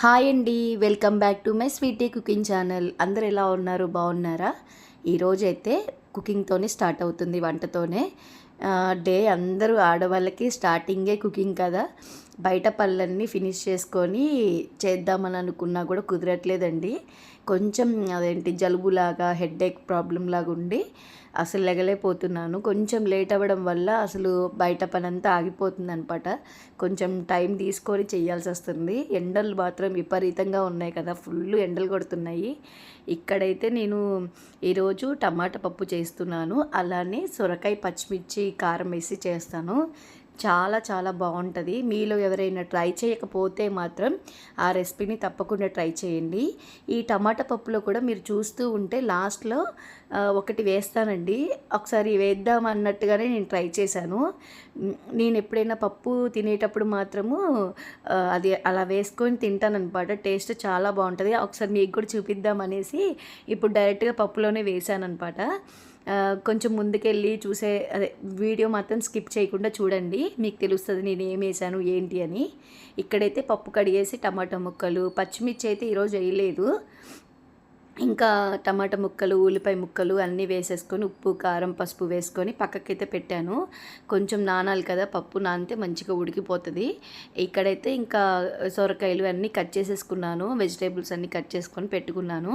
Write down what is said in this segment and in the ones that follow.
Hi అండి welcome back to my sweety cooking channel. అందరు ఎలా ఉన్నారు? బాగున్నారా? ఈరోజైతే కుకింగ్తోనే స్టార్ట్ అవుతుంది వంటతోనే. డే అందరూ ఆడవాళ్ళకి స్టార్టింగే కుకింగ్ కదా. బయట పనులన్నీ ఫినిష్ చేసుకొని చేద్దామని అనుకున్నా కూడా కుదరట్లేదండి. కొంచెం అదేంటి జలుబులాగా హెడ్ఏక్ ప్రాబ్లం లాగా ఉండి అసలు లెగలేకపోతున్నాను. కొంచెం లేట్ అవ్వడం వల్ల అసలు బయట పని అంతా ఆగిపోతుంది అనమాట కొంచెం టైం తీసుకొని చేయాల్సి వస్తుంది ఎండలు మాత్రం విపరీతంగా ఉన్నాయి కదా ఫుల్ ఎండలు కొడుతున్నాయి. ఇక్కడైతే నేను ఈరోజు టమాటా పప్పు చేస్తున్నాను. అలానే సొరకాయ పచ్చిమిర్చి కారం వేసి చేస్తాను. చాలా చాలా బాగుంటుంది. మీలో ఎవరైనా ట్రై చేయకపోతే మాత్రం ఆ రెసిపీని తప్పకుండా ట్రై చేయండి. ఈ టమాటా పప్పులో కూడా మీరు చూస్తూ ఉంటే లాస్ట్లో ఒకటి వేస్తానండి. ఒకసారి వేద్దాం అన్నట్టుగానే నేను ట్రై చేశాను. నేను ఎప్పుడైనా పప్పు తినేటప్పుడు మాత్రము అది అలా వేసుకొని తింటానన్నమాట. టేస్ట్ చాలా బాగుంటుంది. ఒకసారి మీకు కూడా చూపిద్దాం అనేసి ఇప్పుడు డైరెక్ట్గా పప్పులోనే వేసాను అనమాట కొంచెం ముందుకెళ్ళి చూసే అదే వీడియో మాత్రం స్కిప్ చేయకుండా చూడండి. మీకు తెలుస్తుంది నేను ఏం వేసాను ఏంటి అని. ఇక్కడైతే పప్పు కడిగేసి టమాటా ముక్కలు పచ్చిమిర్చి అయితే ఈరోజు వేయలేదు. ఇంకా టమాటా ముక్కలు ఉల్లిపాయ ముక్కలు అన్నీ వేసేసుకొని ఉప్పు కారం పసుపు వేసుకొని పక్కకైతే పెట్టాను. కొంచెం నానాలి కదా పప్పు నానితే మంచిగా ఉడికిపోతుంది. ఇక్కడైతే ఇంకా సొరకాయలు అన్నీ కట్ చేసేసుకున్నాను. వెజిటేబుల్స్ అన్నీ కట్ చేసుకొని పెట్టుకున్నాను.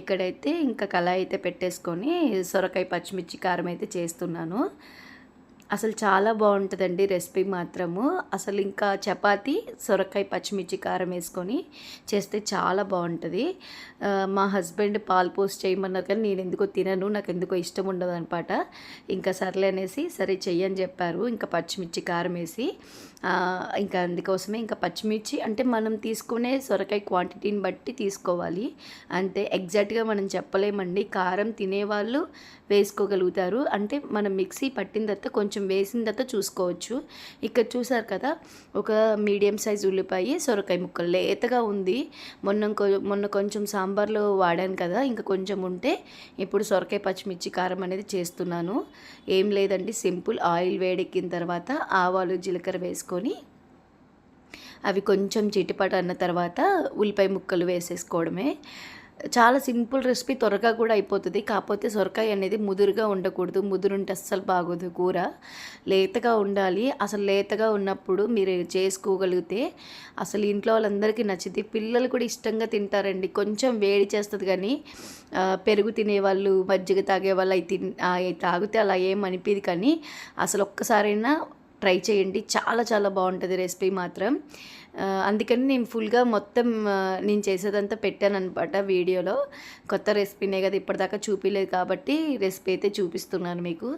ఇక్కడైతే ఇంకా కళాయి అయితే పెట్టేసుకొని సొరకాయ పచ్చిమిర్చి కారం అయితే చేస్తున్నాను. అసలు చాలా బాగుంటుందండి రెసిపీ మాత్రము. అసలు ఇంకా చపాతి సొరకాయ పచ్చిమిర్చి కారం వేసుకొని చేస్తే చాలా బాగుంటుంది. మా హస్బెండ్ పాలు పోసి చేయమన్నారు కానీ నేను ఎందుకో తినను నాకు ఎందుకో ఇష్టం ఉండదు అనమాట. ఇంకా సర్లే అనేసి సరే చెయ్యని చెప్పారు. ఇంకా పచ్చిమిర్చి కారం వేసి ఇంకా అందుకోసమే ఇంకా పచ్చిమిర్చి అంటే మనం తీసుకునే సొరకాయ క్వాంటిటీని బట్టి తీసుకోవాలి. అంతే ఎగ్జాక్ట్గా మనం చెప్పలేమండి. కారం తినేవాళ్ళు వేసుకోగలుగుతారు. అంటే మనం మిక్సీ పట్టిన తర్వాత కొంచెం కొంచెం వేసిన తర్వాత చూసుకోవచ్చు. ఇక్కడ చూసారు కదా ఒక మీడియం సైజ్ ఉల్లిపాయ సొరకాయ ముక్కలు లేతగా ఉంది. మొన్న కొ- మొన్న కొంచెం సాంబార్లో వాడాను కదా ఇంకా కొంచెం ఉంటే ఇప్పుడు సొరకాయ పచ్చిమిర్చి కారం అనేది చేస్తున్నాను. ఏం లేదండి సింపుల్ ఆయిల్ వేడెక్కిన తర్వాత ఆవాలు జీలకర్ర వేసుకొని అవి కొంచెం చిటిపట అన్న తర్వాత ఉల్లిపాయ ముక్కలు వేసేసుకోవడమే. చాలా సింపుల్ రెసిపీ త్వరగా కూడా అయిపోతుంది. కాకపోతే సొరకాయ అనేది ముదురుగా ఉండకూడదు. ముదురుంటే అస్సలు బాగోదు కూర. లేతగా ఉండాలి. అసలు లేతగా ఉన్నప్పుడు మీరు చేసుకోగలిగితే అసలు ఇంట్లో వాళ్ళందరికీ నచ్చింది. పిల్లలు కూడా ఇష్టంగా తింటారండి. కొంచెం వేడి చేస్తుంది కానీ పెరుగు తినేవాళ్ళు మజ్జిగ తాగే వాళ్ళు అవి తిన్ అవి తాగితే అలా ఏం అనిపిది కానీ అసలు ఒక్కసారైనా ట్రై చేయండి. చాలా చాలా బాగుంటుంది రెసిపీ మాత్రం. అందుకని నేను ఫుల్గా మొత్తం నేను చేసేదంతా పెట్టాను అనమాట వీడియోలో. కొత్త రెసిపీనే కదా ఇప్పటిదాకా చూపించలేదు కాబట్టి రెసిపీ అయితే చూపిస్తున్నాను మీకు.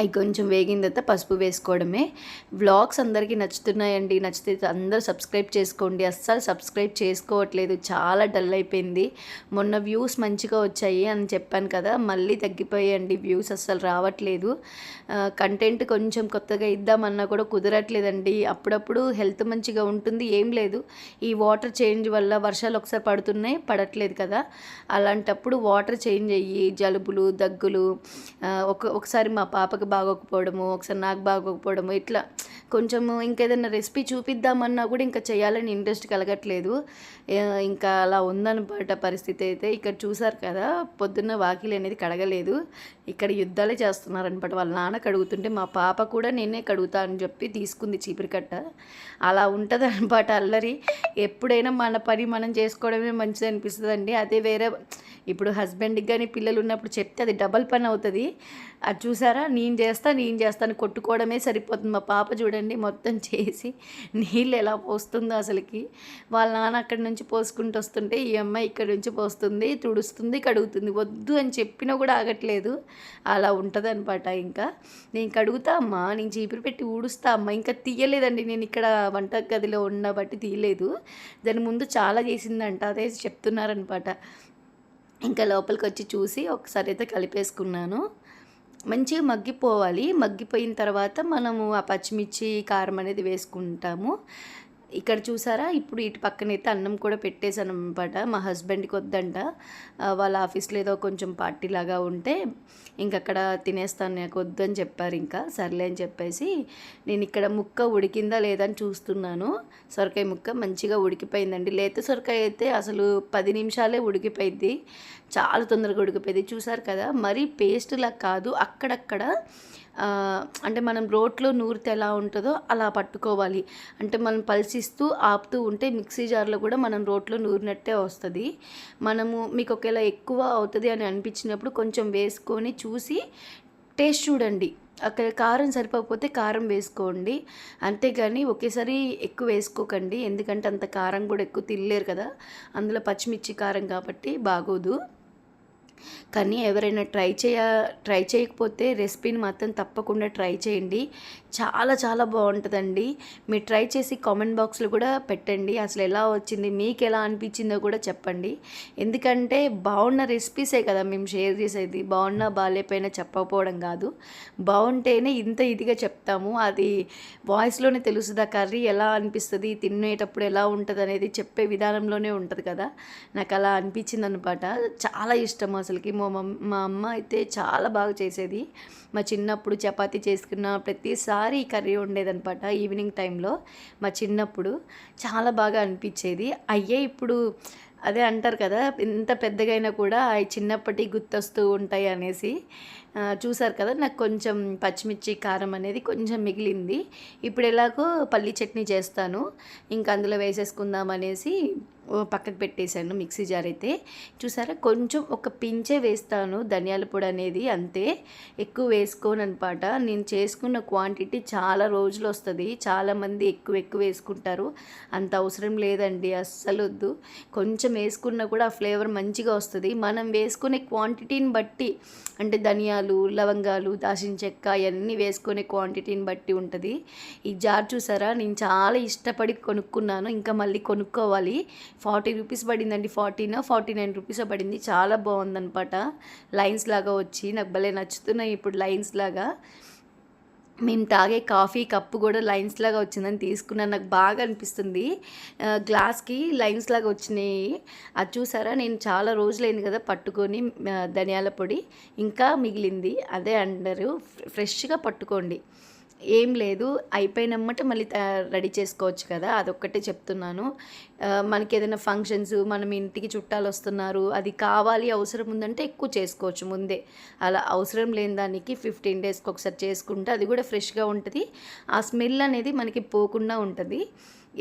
అవి కొంచెం వేగిన తర్వాత పసుపు వేసుకోవడమే. వ్లాగ్స్ అందరికీ నచ్చుతున్నాయండి. నచ్చితే అందరూ సబ్స్క్రైబ్ చేసుకోండి. అస్సలు సబ్స్క్రైబ్ చేసుకోవట్లేదు. చాలా డల్ అయిపోయింది. మొన్న వ్యూస్ మంచిగా వచ్చాయి అని చెప్పాను కదా. మళ్ళీ తగ్గిపోయాయండి. వ్యూస్ అస్సలు రావట్లేదు. కంటెంట్ కొంచెం కొత్తగా ఇద్దామన్నా కూడా కుదరట్లేదండి. అప్పుడప్పుడు హెల్త్ మంచిగా ఉంటుంది. ఏం లేదు. ఈ వాటర్ చేంజ్ వల్ల వర్షాలు ఒకసారి పడుతున్నాయి. పడట్లేదు కదా. అలాంటప్పుడు వాటర్ చేంజ్ అయ్యి జలుబులు దగ్గులు ఒక ఒకసారి మా పాపకి బాగోకపోవడము ఒకసారి నాకు బాగోకపోవడము ఇట్లా కొంచెము ఇంకేదైనా రెసిపీ చూపిద్దామన్నా కూడా ఇంకా చేయాలని ఇంట్రెస్ట్ కలగట్లేదు. ఇంకా అలా ఉందనమాట పరిస్థితి అయితే ఇక్కడ చూసారు కదా పొద్దున్న వాకిలి అనేది కడగలేదు. ఇక్కడ యుద్ధాలే చేస్తున్నారనమాట. వాళ్ళ నాన్న కడుగుతుంటే మా పాప కూడా నేనే కడుగుతా అని చెప్పి తీసుకుంది చీపురు కట్ట అలా ఉంటుంది అనమాట అల్లరి. ఎప్పుడైనా మన పని మనం చేసుకోవడమే మంచిది అనిపిస్తుంది అదే వేరే ఇప్పుడు హస్బెండ్కి కానీ పిల్లలు ఉన్నప్పుడు చెప్తే అది డబల్ పని అవుతుంది. అది చూసారా? నేను చేస్తా నేను చేస్తాను కొట్టుకోవడమే సరిపోతుంది. మా పాప చూడండి మొత్తం చేసి నీళ్ళు ఎలా పోస్తుందో అసలుకి. వాళ్ళ నాన్న అక్కడి నుంచి పోసుకుంటూ వస్తుంటే ఈ అమ్మాయి ఇక్కడ నుంచి పోస్తుంది తుడుస్తుంది కడుగుతుంది. వద్దు అని చెప్పినా కూడా ఆగట్లేదు. అలా ఉంటుంది అనమాట ఇంకా. నేను కడుగుతా అమ్మా నేను చీపురు పెట్టి ఊడుస్తా అమ్మా. ఇంకా తీయలేదండి నేను ఇక్కడ వంట గదిలో ఉన్న బట్టి తీయలేదు. దాని ముందు చాలా చేసిందంట అదే చెప్తున్నారనమాట ఇంకా లోపలికి వచ్చి చూసి ఒకసారి అయితే కలిపేసుకున్నాను. మంచిగా మగ్గిపోవాలి. మగ్గిపోయిన తర్వాత మనము ఆ పచ్చిమిర్చి కారం అనేది వేసుకుంటాము. ఇక్కడ చూసారా? ఇప్పుడు ఇటు పక్కనైతే అన్నం కూడా పెట్టేశాను అనమాట మా హస్బెండ్కి వద్దంట. వాళ్ళ ఆఫీస్లో ఏదో కొంచెం పార్టీ లాగా ఉంటే ఇంకక్కడ తినేస్తాను నాకు వద్దని చెప్పారు ఇంకా. సర్లే అని చెప్పేసి నేను ఇక్కడ ముక్క ఉడికిందా లేదా అని చూస్తున్నాను. సొరకాయ ముక్క మంచిగా ఉడికిపోయిందండి. లేత సొరకాయ అయితే అసలు పది నిమిషాలే ఉడికిపోయింది. చాలా తొందరగా ఉడికిపోయింది. చూసారు కదా? మరీ పేస్ట్లా కాదు. అక్కడక్కడ అంటే మనం రోట్లో నూరితే ఎలా ఉంటుందో అలా పట్టుకోవాలి. అంటే మనం పల్సిస్తూ ఆపుతూ ఉంటే మిక్సీ జార్లో కూడా మనం రోట్లో నూరినట్టే వస్తుంది. మనము మీకు ఒకవేళ ఎక్కువ అవుతుంది అని అనిపించినప్పుడు కొంచెం వేసుకొని చూసి టేస్ట్ చూడండి. అక్కడ కారం సరిపోకపోతే కారం వేసుకోండి. అంతేగాని ఒకేసారి ఎక్కువ వేసుకోకండి. ఎందుకంటే అంత కారం కూడా ఎక్కువ తినలేరు కదా. అందులో పచ్చిమిర్చి కారం కాబట్టి బాగోదు. కానీ ఎవరైనా ట్రై చేయ ట్రై చేయకపోతే రెసిపీని మాత్రం తప్పకుండా ట్రై చేయండి. చాలా చాలా బాగుంటుందండి. మీరు ట్రై చేసి కామెంట్ బాక్స్లో కూడా పెట్టండి. అసలు ఎలా వచ్చింది మీకు ఎలా అనిపించిందో కూడా చెప్పండి. ఎందుకంటే బాగున్న రెసిపీసే కదా మేము షేర్ చేసేది. బాగున్నా బాగాలేపోయినా చెప్పకపోవడం కాదు. బాగుంటేనే ఇంత ఇదిగా చెప్తాము. అది వాయిస్లోనే తెలుస్తుంది ఆ కర్రీ ఎలా అనిపిస్తుంది తినేటప్పుడు ఎలా ఉంటుంది అనేది చెప్పే విధానంలోనే ఉంటుంది కదా. నాకు అలా అనిపించింది అనమాట చాలా ఇష్టం అసలు. అసలుకి మా మమ్మ మా అమ్మ అయితే చాలా బాగా చేసేది. మా చిన్నప్పుడు చపాతీ చేసుకున్న ప్రతిసారి ఈ కర్రీ ఉండేదనమాట ఈవినింగ్ టైంలో. మా చిన్నప్పుడు చాలా బాగా అనిపించేది. అయ్యే ఇప్పుడు అదే అంటారు కదా ఎంత పెద్దగైనా కూడా అవి చిన్నప్పటి గుర్తొస్తూ ఉంటాయి అనేసి. చూసారు కదా నాకు కొంచెం పచ్చిమిర్చి కారం అనేది కొంచెం మిగిలింది. ఇప్పుడు ఎలాగో పల్లి చట్నీ చేస్తాను. ఇంకా అందులో వేసేసుకుందాం అనేసి పక్కకు పెట్టేశాను మిక్సీ జార్ అయితే. చూసారా? కొంచెం ఒక పించే వేస్తాను ధనియాల పొడి అనేది అంతే. ఎక్కువ వేసుకోను అనమాట నేను చేసుకున్న క్వాంటిటీ చాలా రోజులు వస్తుంది. చాలామంది ఎక్కువ ఎక్కువ వేసుకుంటారు. అంత అవసరం లేదండి అస్సలు వద్దు కొంచెం వేసుకున్నా కూడా ఆ ఫ్లేవర్ మంచిగా వస్తుంది. మనం వేసుకునే క్వాంటిటీని బట్టి అంటే ధనియాలు లవంగాలు దాచిన చెక్క అవన్నీ వేసుకునే క్వాంటిటీని బట్టి ఉంటుంది. ఈ జార్ చూసారా? నేను చాలా ఇష్టపడి కొనుక్కున్నాను. ఇంకా మళ్ళీ కొనుక్కోవాలి. ఫార్టీ రూపీస్ పడిందండి ఫార్టీనో ఫార్టీ నైన్ రూపీస్ పడింది. చాలా బాగుందనమాట లైన్స్ లాగా వచ్చి నాకు భలే నచ్చుతున్నాయి ఇప్పుడు లైన్స్ లాగా. మేము తాగే కాఫీ కప్పు కూడా లైన్స్ లాగా వచ్చిందని తీసుకున్నాను. నాకు బాగా అనిపిస్తుంది. గ్లాస్కి లైన్స్ లాగా వచ్చినాయి. అది చూసారా? నేను చాలా రోజులైంది కదా పట్టుకొని ధనియాల పొడి. ఇంకా మిగిలింది. అదే అంటారు ఫ్రెష్గా పట్టుకోండి. ఏం లేదు. అయిపోయినమ్మట మళ్ళీ రెడీ చేసుకోవచ్చు కదా అదొక్కటే చెప్తున్నాను. మనకి ఏదైనా ఫంక్షన్స్ మనం ఇంటికి చుట్టాలు వస్తున్నారు అది కావాలి అవసరం ఉందంటే ఎక్కువ చేసుకోవచ్చు ముందే. అలా అవసరం లేని దానికి ఫిఫ్టీన్ డేస్కి ఒకసారి చేసుకుంటే అది కూడా ఫ్రెష్గా ఉంటుంది. ఆ స్మెల్ అనేది మనకి పోకుండా ఉంటుంది.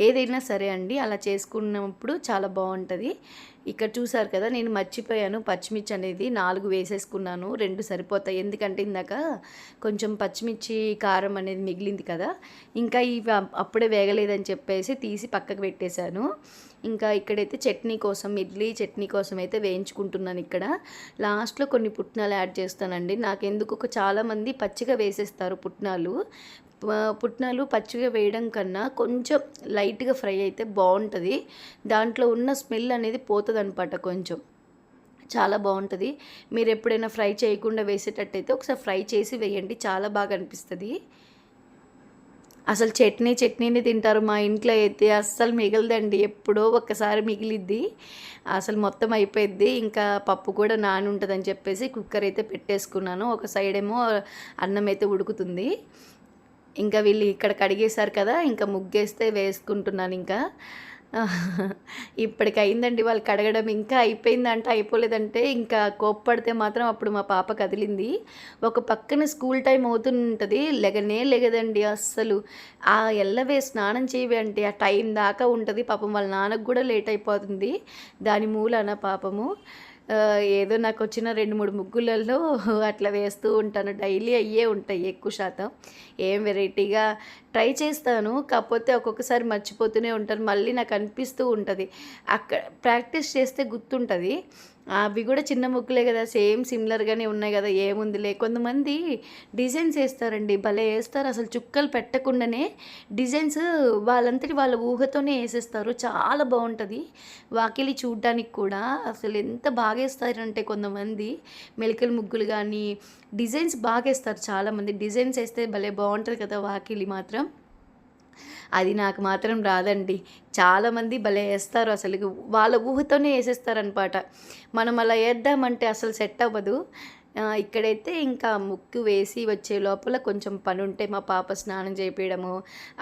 ఏదైనా సరే అండి అలా చేసుకున్నప్పుడు చాలా బాగుంటుంది. ఇక్కడ చూసారు కదా నేను మర్చిపోయాను. పచ్చిమిర్చి అనేది నాలుగు వేసేసుకున్నాను రెండు సరిపోతాయి. ఎందుకంటే ఇందాక కొంచెం పచ్చిమిర్చి కారం అనేది మిగిలింది కదా ఇంకా ఇవి అప్పుడే వేగలేదని చెప్పేసి తీసి పక్కకు పెట్టేశాను. ఇంకా ఇక్కడైతే చట్నీ కోసం ఇడ్లీ చట్నీ కోసం అయితే వేయించుకుంటున్నాను ఇక్కడ. లాస్ట్లో కొన్ని పుట్నాలు యాడ్ చేస్తానండి. నాకెందుకు ఒక చాలామంది పచ్చిగా వేసేస్తారు పుట్నాలు. పుట్నాలు పచ్చిగా వేయడం కన్నా కొంచెం లైట్గా ఫ్రై అయితే బాగుంటుంది దాంట్లో ఉన్న స్మెల్ అనేది పోతుంది అనమాట కొంచెం. చాలా బాగుంటుంది మీరు ఎప్పుడైనా ఫ్రై చేయకుండా వేసేటట్టయితే ఒకసారి ఫ్రై చేసి వేయండి. చాలా బాగా అనిపిస్తుంది. అసలు చట్నీ చట్నీని తింటారు మా ఇంట్లో అయితే. అస్సలు మిగలదండి. ఎప్పుడో ఒక్కసారి మిగిలిద్ది. అసలు మొత్తం అయిపోయిద్ది. ఇంకా పప్పు కూడా నాని ఉంటుందని చెప్పేసి కుక్కర్ అయితే పెట్టేసుకున్నాను. ఒక సైడ్ ఏమో అన్నం అయితే ఉడుకుతుంది. ఇంకా వీళ్ళు ఇక్కడ కడిగేశారు కదా ఇంకా ముగ్గేస్తే వేసుకుంటున్నాను ఇంకా. ఇప్పటికి అయిందండి వాళ్ళు కడగడం ఇంకా అయిపోయిందంటే అయిపోలేదంటే ఇంకా కోప్పడితే మాత్రం అప్పుడు మా పాప కదిలింది. ఒక పక్కన స్కూల్ టైం అవుతుంటుంది లెగనే లెగదండి అస్సలు. ఆ ఎల్లవే స్నానం చేయవి అంటే ఆ టైం దాకా ఉంటుంది పాపం వాళ్ళ నాన్నకు కూడా లేట్ అయిపోతుంది. దాని మూలన పాపము. ఏదో నాకు వచ్చిన రెండు మూడు ముగ్గులలో అట్లా వేస్తూ ఉంటాను. డైలీ అయ్యే ఉంటాయి ఎక్కువ శాతం. ఏం వెరైటీగా ట్రై చేస్తాను. కాకపోతే ఒక్కొక్కసారి మర్చిపోతూనే ఉంటాను. మళ్ళీ నాకు అనిపిస్తూ ఉంటుంది. అక్కడ ప్రాక్టీస్ చేస్తే గుర్తుంటుంది. అవి కూడా చిన్న ముగ్గులే కదా సేమ్ సిమిలర్గానే ఉన్నాయి కదా ఏముందిలే. కొంతమంది డిజైన్స్ వేస్తారండి భలే వేస్తారు. అసలు చుక్కలు పెట్టకుండానే డిజైన్స్ వాళ్ళంతటి వాళ్ళ ఊహతోనే వేసేస్తారు. చాలా బాగుంటుంది. వాకిలి చూడడానికి కూడా అసలు ఎంత బాగా వేస్తారంటే కొంతమంది మెలికల ముగ్గులు కానీ డిజైన్స్ బాగా వేస్తారు చాలామంది. డిజైన్స్ వేస్తే భలే బాగుంటుంది కదా వాకిలి మాత్రం. అది నాకు మాత్రం రాదండి. చాలామంది భలే వేస్తారు అసలు వాళ్ళ ఊహతోనే వేసేస్తారనమాట. మనం అలా వేద్దామంటే అసలు సెట్ అవ్వదు. ఇక్కడైతే ఇంకా ముక్కు వేసి వచ్చే లోపల కొంచెం పని ఉంటే మా పాప స్నానం చేపించడము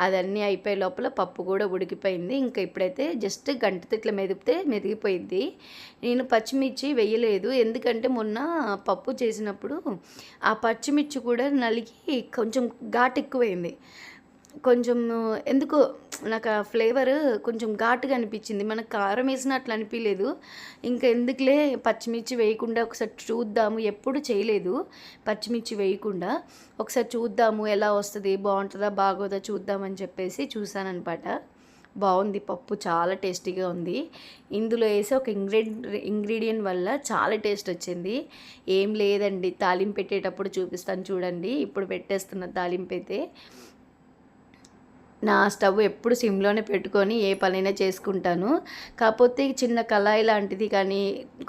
అదన్నీ అయిపోయే లోపల పప్పు కూడా ఉడికిపోయింది. ఇంకా ఇప్పుడైతే జస్ట్ గంటతో ఇట్లా మెదిపితే మెదిగిపోయింది. నేను పచ్చిమిర్చి వేయలేదు. ఎందుకంటే మొన్న పప్పు చేసినప్పుడు ఆ పచ్చిమిర్చి కూడా నలిగి కొంచెం ఘాటు ఎక్కువైంది. కొంచెం ఎందుకో నాకు ఆ ఫ్లేవర్ కొంచెం ఘాటుగా అనిపించింది. మనకు కారం వేసిన అట్లా అనిపించలేదు ఇంకా ఎందుకులే పచ్చిమిర్చి వేయకుండా ఒకసారి చూద్దాము. ఎప్పుడు చేయలేదు పచ్చిమిర్చి వేయకుండా. ఒకసారి చూద్దాము ఎలా వస్తుంది బాగుంటుందా బాగోదా చూద్దామని చెప్పేసి చూసానమాట బాగుంది పప్పు చాలా టేస్టీగా ఉంది. ఇందులో వేసి ఒక ఇంగ్రీడి ఇంగ్రీడియంట్ వల్ల చాలా టేస్ట్ వచ్చింది. ఏం లేదండి తాలింపు పెట్టేటప్పుడు చూపిస్తాను చూడండి. ఇప్పుడు పెట్టేస్తున్న తాలింపు అయితే నా స్టవ్ ఎప్పుడు సిమ్లోనే పెట్టుకొని ఏ పనైనా చేసుకుంటాను. కాకపోతే చిన్న కళాయి లాంటిది కానీ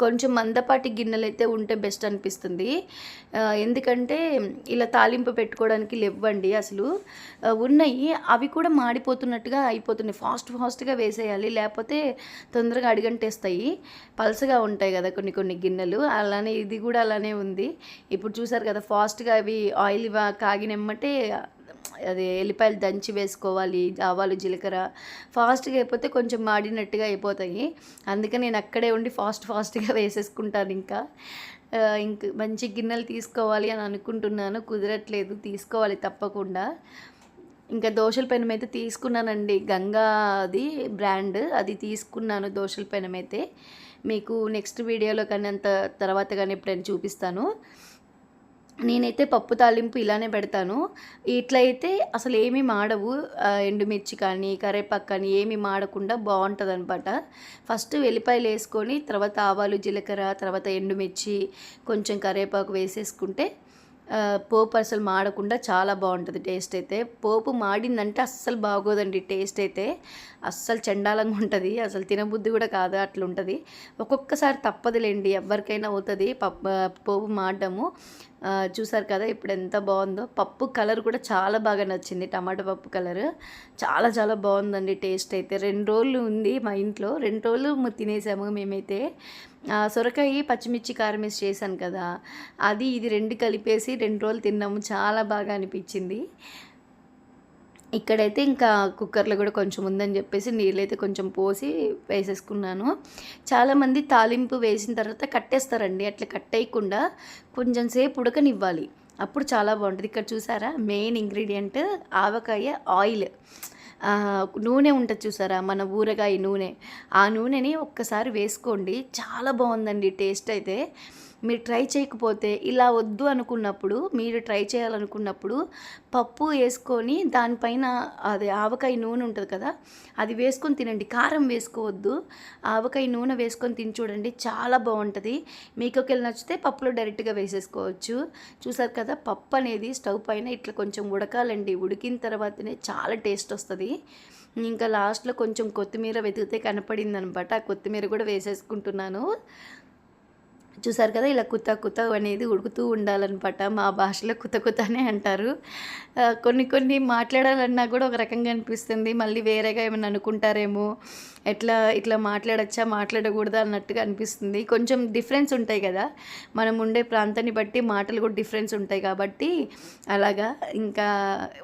కొంచెం మందపాటి గిన్నెలు అయితే ఉంటే బెస్ట్ అనిపిస్తుంది. ఎందుకంటే ఇలా తాలింపు పెట్టుకోవడానికి లేవ్వండి అసలు. ఉన్నాయి. అవి కూడా మాడిపోతున్నట్టుగా అయిపోతున్నాయి. ఫాస్ట్ ఫాస్ట్గా వేసేయాలి. లేకపోతే తొందరగా అడిగంటేస్తాయి. పలసగా ఉంటాయి కదా కొన్ని కొన్ని గిన్నెలు. అలానే ఇది కూడా అలానే ఉంది. ఇప్పుడు చూసారు కదా ఫాస్ట్గా అవి ఆయిల్ కాగినెమ్మటే అది ఎల్లిపాయలు దంచి వేసుకోవాలి ఆవాలు జీలకర్ర. ఫాస్ట్గా అయిపోతే కొంచెం మాడినట్టుగా అయిపోతాయి. అందుకే నేను అక్కడే ఉండి ఫాస్ట్ ఫాస్ట్గా వేసేసుకుంటాను ఇంకా. ఇంక మంచి గిన్నెలు తీసుకోవాలి అని అనుకుంటున్నాను. కుదరట్లేదు. తీసుకోవాలి తప్పకుండా. ఇంకా దోశల పెనం అయితే తీసుకున్నానండి. గంగా అది బ్రాండ్. అది తీసుకున్నాను దోశల పెనం అయితే. మీకు నెక్స్ట్ వీడియోలో కానీ అంత తర్వాత కానీ ఎప్పుడైనా చూపిస్తాను. నేనైతే పప్పు తాలింపు ఇలానే పెడతాను. ఇట్లయితే అసలు ఏమీ మాడవు. ఎండుమిర్చి కానీ కరివేపాకు కానీ ఏమీ మాడకుండా బాగుంటుంది అనమాట ఫస్ట్ వెల్లిపాయలు వేసుకొని తర్వాత ఆవాలు జీలకర్ర తర్వాత ఎండుమిర్చి కొంచెం కరివేపాకు వేసేసుకుంటే పోపు అసలు మాడకుండా చాలా బాగుంటుంది టేస్ట్ అయితే. పోపు మాడిందంటే అస్సలు బాగోదండి టేస్ట్ అయితే. అస్సలు చండాలంగా ఉంటుంది అసలు తినబుద్ధి కూడా కాదు అట్లా ఉంటుంది ఒక్కొక్కసారి తప్పదులేండి ఎవరికైనా అవుతుంది పప్పు పోపు మాడము చూసారు కదా ఇప్పుడు ఎంత బాగుందో. పప్పు కలర్ కూడా చాలా బాగా నచ్చింది టమాటా పప్పు కలర్. చాలా చాలా బాగుందండి టేస్ట్ అయితే. రెండు రోజులు ఉంది మా ఇంట్లో రెండు రోజులు తినేసాము మేమైతే. సొరకాయ పచ్చిమిర్చి కారం వేసి చేశాను కదా అది ఇది రెండు కలిపేసి రెండు రోజులు తిన్నాము చాలా బాగా అనిపించింది. ఇక్కడైతే ఇంకా కుక్కర్లో కూడా కొంచెం ఉందని చెప్పేసి నీళ్ళైతే కొంచెం పోసి వేసేసుకున్నాను. చాలామంది తాలింపు వేసిన తర్వాత కట్టేస్తారండి అట్లా కట్టేయకుండా కొంచెం సేపు ఉడకనివ్వాలి. అప్పుడు చాలా బాగుంటుంది. ఇక్కడ చూసారా మెయిన్ ఇంగ్రీడియంట్ ఆవకాయ ఆయిల్. నూనె ఉంటుంది చూసారా? మన ఊరగాయ నూనె. ఆ నూనెని ఒక్కసారి వేసుకోండి. చాలా బాగుందండి టేస్ట్ అయితే. మీరు ట్రై చేయకపోతే ఇలా వద్దు అనుకున్నప్పుడు మీరు ట్రై చేయాలనుకున్నప్పుడు పప్పు వేసుకొని దానిపైన అది ఆవకాయ నూనె ఉంటుంది కదా అది వేసుకొని తినండి. కారం వేసుకోవద్దు. ఆవకాయ నూనె వేసుకొని తిని చూడండి. చాలా బాగుంటుంది. మీకు ఒకవేళ నచ్చితే పప్పులో డైరెక్ట్గా వేసేసుకోవచ్చు. చూసారు కదా పప్పు అనేది స్టవ్ పైన ఇట్లా కొంచెం ఉడకాలండి. ఉడికిన తర్వాతనే చాలా టేస్ట్ వస్తుంది. ఇంకా లాస్ట్లో కొంచెం కొత్తిమీర వెతికితే కనపడింది అనమాట ఆ కొత్తిమీర కూడా వేసేసుకుంటున్నాను. చూసారు కదా ఇలా కుత్త కుత్త అనేది ఉడుకుతూ ఉండాలన్నమాట. మా భాషలో కుత్త అనే అంటారు. కొన్ని కొన్ని మాట్లాడాలన్నా కూడా ఒక రకంగా అనిపిస్తుంది. మళ్ళీ వేరేగా ఏమైనా అనుకుంటారేమో. ఎట్లా ఇట్లా మాట్లాడచ్చా మాట్లాడకూడదా అన్నట్టుగా అనిపిస్తుంది. కొంచెం డిఫరెన్స్ ఉంటాయి కదా. మనం ఉండే ప్రాంతాన్ని బట్టి మాటలు కూడా డిఫరెన్స్ ఉంటాయి కాబట్టి అలాగా. ఇంకా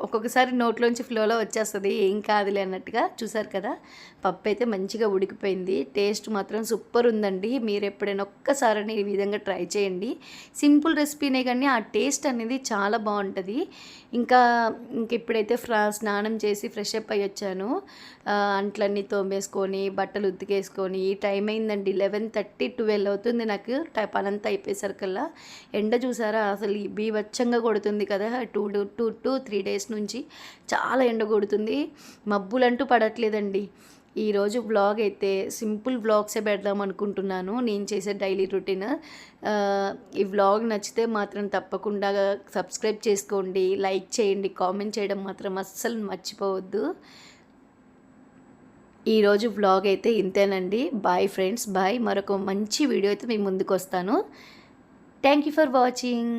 ఒక్కొక్కసారి నోట్లోంచి ఫ్లోలో వచ్చేస్తుంది. ఏం కాదులే అన్నట్టుగా చూసారు కదా. పప్పు అయితే మంచిగా ఉడికిపోయింది. టేస్ట్ మాత్రం సూపర్ ఉందండి. మీరు ఎప్పుడైనా ఒక్కసారి ఈ విధంగా ట్రై చేయండి. సింపుల్ రెసిపీనే కానీ ఆ టేస్ట్ అనేది చాలా బాగుంటుంది. ఇంకా ఇంక ఇప్పుడైతే ఫ్రా స్నానం చేసి ఫ్రెష్ అప్ అయ్యి వచ్చాను. అంట్లన్నీ తోమేసుకొని బట్టలు ఉతికేసుకొని ఈ టైం అయిందండి లెవెన్ థర్టీ ట్వెల్వ్ అవుతుంది నాకు. టై- పనంతా అయిపోయేసరికల్లా. ఎండ చూసారా? అసలు ఈ బీభత్సంగా కొడుతుంది కదా. Two two two three days నుంచి చాలా ఎండ కొడుతుంది. మబ్బులంటూ పడట్లేదండి. ఈరోజు వ్లాగ్ అయితే సింపుల్ బ్లాగ్సే పెడదాం అనుకుంటున్నాను. నేను చేసే డైలీ రొటీన్ ఈ వ్లాగ్ నచ్చితే మాత్రం తప్పకుండా సబ్స్క్రైబ్ చేసుకోండి లైక్ చేయండి కామెంట్ చేయడం మాత్రం అస్సలు మర్చిపోవద్దు. ఈరోజు వ్లాగ్ అయితే ఇంతేనండి. బాయ్ ఫ్రెండ్స్ బాయ్ మరొక మంచి వీడియో అయితే మీ ముందుకు వస్తాను. Thank you for watching